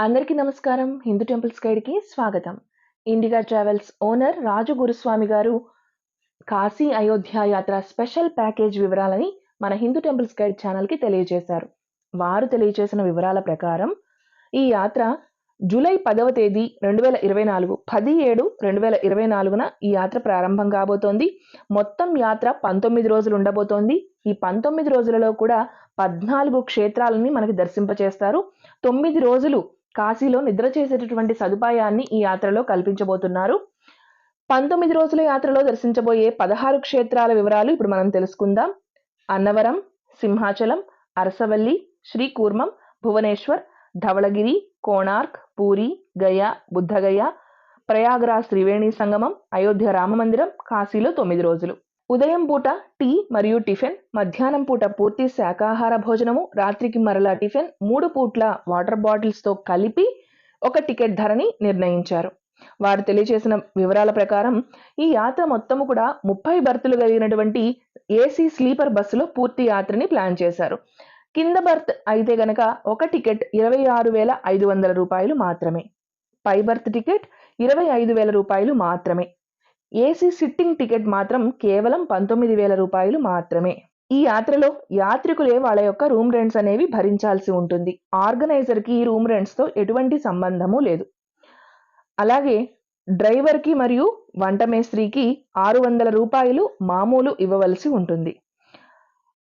అందరికీ నమస్కారం. హిందూ టెంపుల్స్ గైడ్కి స్వాగతం. ఇండిగా ట్రావెల్స్ ఓనర్ రాజు గురుస్వామి గారు కాశీ అయోధ్య యాత్ర స్పెషల్ ప్యాకేజ్ వివరాలని మన హిందూ టెంపుల్స్ గైడ్ ఛానల్కి తెలియజేశారు. వారు తెలియజేసిన వివరాల ప్రకారం ఈ యాత్ర జూలై పదవ తేదీ రెండు వేల ఇరవై నాలుగు పది ఏడు రెండు వేల ఇరవై నాలుగున ఈ యాత్ర ప్రారంభం కాబోతోంది. మొత్తం యాత్ర పంతొమ్మిది రోజులు ఉండబోతోంది. ఈ పంతొమ్మిది రోజులలో కూడా పద్నాలుగు క్షేత్రాలని మనకి దర్శింపచేస్తారు. తొమ్మిది రోజులు కాశీలో నిద్ర చేసేటటువంటి సదుపాయాన్ని ఈ యాత్రలో కల్పించబోతున్నారు. పంతొమ్మిది రోజుల యాత్రలో దర్శించబోయే పదహారు క్షేత్రాల వివరాలు ఇప్పుడు మనం తెలుసుకుందాం. అన్నవరం సింహాచలం అరసవల్లి శ్రీకూర్మం భువనేశ్వర్ ధవళగిరి కోణార్క్ పూరి గయ బుద్ధగయ ప్రయాగరాజ్ త్రివేణి సంగమం అయోధ్య రామమందిరం కాశీలో తొమ్మిది రోజులు. ఉదయం పూట టీ మరియు టిఫిన్ మధ్యాహ్నం పూట పూర్తి శాకాహార భోజనము రాత్రికి మరలా టిఫిన్ మూడు పూట్ల వాటర్ బాటిల్స్తో కలిపి ఒక టికెట్ ధరని నిర్ణయించారు. వారు తెలియజేసిన వివరాల ప్రకారం ఈ యాత్ర మొత్తము కూడా ముప్పై బర్తులు కలిగినటువంటి ఏసీ స్లీపర్ బస్సులో పూర్తి యాత్రని ప్లాన్ చేశారు. కింద బర్త్ అయితే గనక ఒక టికెట్ ఇరవై ఆరు వేల ఐదు వందల రూపాయలు మాత్రమే. పై బర్త్ టికెట్ ఇరవై ఐదు వేల రూపాయలు మాత్రమే. ఏసీ సిట్టింగ్ టికెట్ మాత్రం కేవలం పంతొమ్మిది వేల రూపాయలు మాత్రమే. ఈ యాత్రలో యాత్రికులే వాళ్ళ యొక్క రూమ్ రెంట్స్ అనేవి భరించాల్సి ఉంటుంది. ఆర్గనైజర్కి ఈ రూమ్ రెంట్స్తో ఎటువంటి సంబంధము లేదు. అలాగే డ్రైవర్కి మరియు వంట మేస్త్రికి ఆరు వందల రూపాయలు మామూలు ఇవ్వవలసి ఉంటుంది.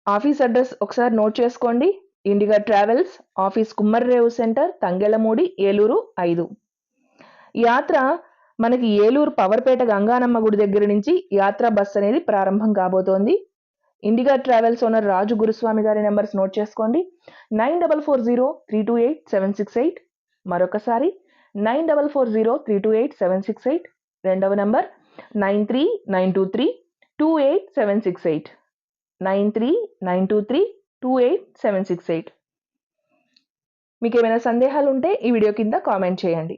ఆఫీస్ అడ్రస్ ఒకసారి నోట్ చేసుకోండి. ఇండిగా travels office Kummarrevu centre Tangelamudi Eluru ఐదు. యాత్ర మనకి ఏలూరు పవర్పేట గంగానమ్మ గుడి దగ్గర నుంచి యాత్రా బస్ అనేది ప్రారంభం కాబోతోంది. ఇండిగా ట్రావెల్స్ ఓనర్ రాజు గురుస్వామి గారి నెంబర్స్ నోట్ చేసుకోండి. Nine double four zero three two eight seven six eight. మరొకసారి nine double four zero three two eight seven six eight. రెండవ number nine three nine two three two eight seven six eight. Nine three nine two three two eight seven six eight. మీకు ఏమైనా సందేహాలు ఉంటే ఈ video కింద comment చేయండి.